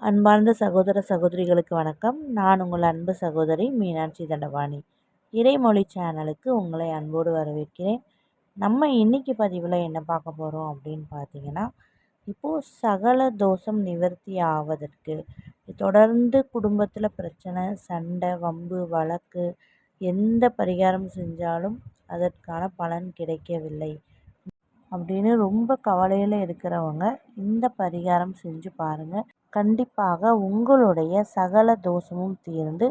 அன்பார்ந்த சகோதர சகோதரிகளுக்கு வணக்கம். நான் உங்கள் அன்பு சகோதரி மீனாட்சி தண்டபாணி. இறைமொழி சேனலுக்கு உங்களை அன்போடு வரவேற்கிறேன். நம்ம இன்றைக்கி பதிவில் என்ன பார்க்க போகிறோம் அப்படின்னு பார்த்தீங்கன்னா இப்போது சகல தோஷம் நிவர்த்தி ஆவதற்கு தொடர்ந்து குடும்பத்தில் பிரச்சனை சண்டை வம்பு வழக்கு எந்த பரிகாரம் செஞ்சாலும் அதற்கான பலன் கிடைக்கவில்லை அப்படின்னு ரொம்ப கவலையில் இருக்கிறவங்க இந்த பரிகாரம் செஞ்சு பாருங்கள் கண்டிப்பாக உங்களுடைய சகல தோஷமும் தீர்ந்து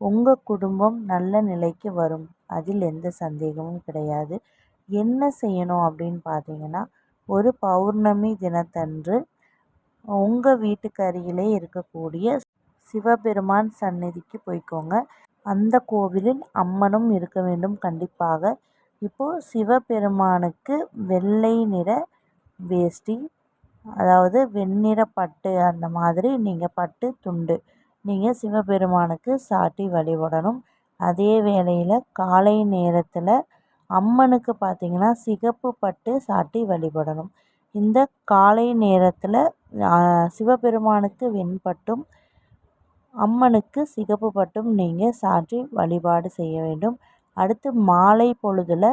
உங்கள் குடும்பம் நல்ல நிலைக்கு வரும். அதில் எந்த சந்தேகமும் கிடையாது. என்ன செய்யணும் அப்படின்னு பார்த்தீங்கன்னா ஒரு பௌர்ணமி தினத்தன்று உங்கள் வீட்டுக்கு அருகிலே இருக்கக்கூடிய சிவபெருமான் சந்நிதிக்கு போய்க்கோங்க. அந்த கோவிலில் அம்மனும் இருக்க வேண்டும் கண்டிப்பாக. இப்போது சிவபெருமானுக்கு வெள்ளை நிற வேஷ்டி அதாவது வெண்ணிற பட்டு அந்த மாதிரி நீங்கள் பட்டு துண்டு நீங்கள் சிவபெருமானுக்கு சாட்டி வழிபடணும். அதே வேளையில் காலை நேரத்தில் அம்மனுக்கு பார்த்திங்கன்னா சிகப்பு பட்டு சாட்டி வழிபடணும். இந்த காலை நேரத்தில் சிவபெருமானுக்கு வெண்பட்டும் அம்மனுக்கு சிகப்பு பட்டும் நீங்கள் சாற்றி வழிபாடு செய்ய வேண்டும். அடுத்து மாலை பொழுதில்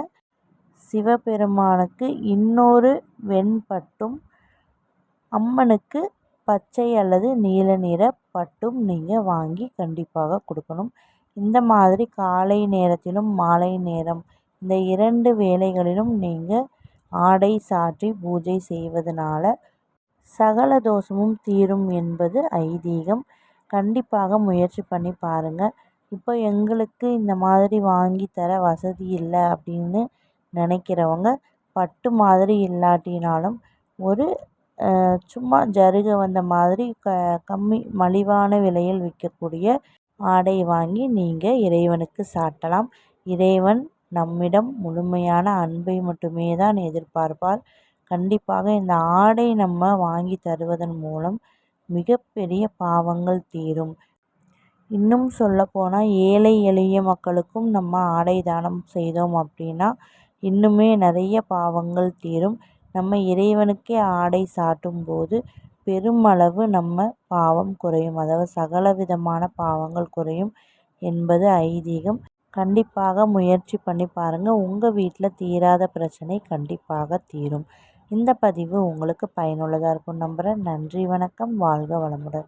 சிவபெருமானுக்கு இன்னொரு வெண்பட்டும் அம்மனுக்கு பச்சை அல்லது நீல நிற பட்டும் நீங்கள் வாங்கி கண்டிப்பாக கொடுக்கணும். இந்த மாதிரி காலை நேரத்திலும் மாலை நேரம் இந்த இரண்டு வேளைகளிலும் நீங்கள் ஆடை சாற்றி பூஜை செய்வதனால சகல தோஷமும் தீரும் என்பது ஐதீகம். கண்டிப்பாக முயற்சி பண்ணி பாருங்கள் இப்போ எங்களுக்கு இந்த மாதிரி வாங்கி தர வசதி இல்லை அப்படின்னு நினைக்கிறவங்க பட்டு மாதிரி இல்லாட்டினாலும் ஒரு சும்மா ஜருகை வந்த மாதிரி க கம்மி மலிவான விலையில் விற்கக்கூடிய ஆடை வாங்கி நீங்கள் இறைவனுக்கு சாட்டலாம். இறைவன் நம்மிடம் முழுமையான அன்பை மட்டுமே தான் எதிர்பார்ப்பார். கண்டிப்பாக இந்த ஆடை நம்ம வாங்கி தருவதன் மூலம் மிகப்பெரிய பாவங்கள் தீரும். இன்னும் சொல்லப்போனால் ஏழை எளிய மக்களுக்கும் நம்ம ஆடை தானம் செய்தோம் அப்படின்னா இன்னுமே நிறைய பாவங்கள் தீரும். நம்ம இறைவனுக்கே ஆடை சாட்டும் போது பெருமளவு நம்ம பாவம் குறையும். அதாவது சகல விதமான பாவங்கள் குறையும் என்பது ஐதீகம். கண்டிப்பாக முயற்சி பண்ணி பாருங்கள் உங்கள் வீட்டில் தீராத பிரச்சனை கண்டிப்பாக தீரும். இந்த பதிவு உங்களுக்கு பயனுள்ளதாக இருக்கும் நம்புகிறேன் நன்றி வணக்கம். வாழ்க வளமுடன்.